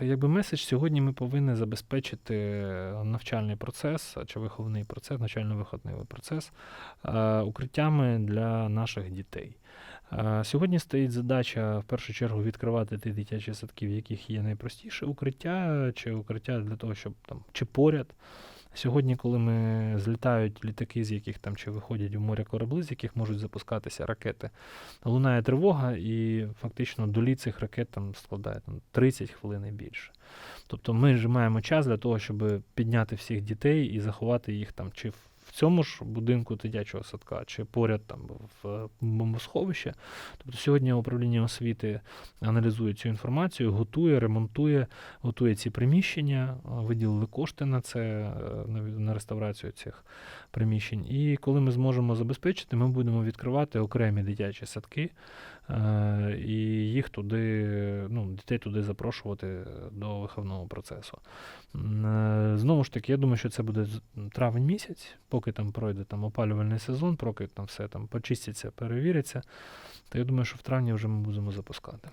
Якби меседж сьогодні ми повинні забезпечити навчальний процес чи виховний процес, навчально-виховний процес е, укриттями для наших дітей. Е, Сьогодні стоїть задача в першу чергу відкривати ті дитячі садки, в яких є найпростіше укриття, чи укриття для того, щоб там чи поряд. Сьогодні, коли ми злітають літаки, з яких там чи виходять у море корабли, з яких можуть запускатися ракети, лунає тривога, і фактично доліт цих ракет там складає там, 30 хвилин і більше. Тобто ми ж маємо час для того, щоб підняти всіх дітей і заховати їх там чи в цьому ж будинку дитячого садка, чи поряд там в бомбосховищі. Тобто сьогодні управління освіти аналізує цю інформацію, готує, ремонтує, готує ці приміщення, виділили кошти на це, е, на, на реставрацію цих приміщень. І коли ми зможемо забезпечити, ми будемо відкривати окремі дитячі садки е, і їх туди, ну, дітей туди запрошувати до виховного процесу. Е, Знову ж таки, я думаю, що це буде травень місяць, поки там пройде там опалювальний сезон, поки там все там почиститься, перевіриться. То я думаю, що в травні вже ми будемо запускати.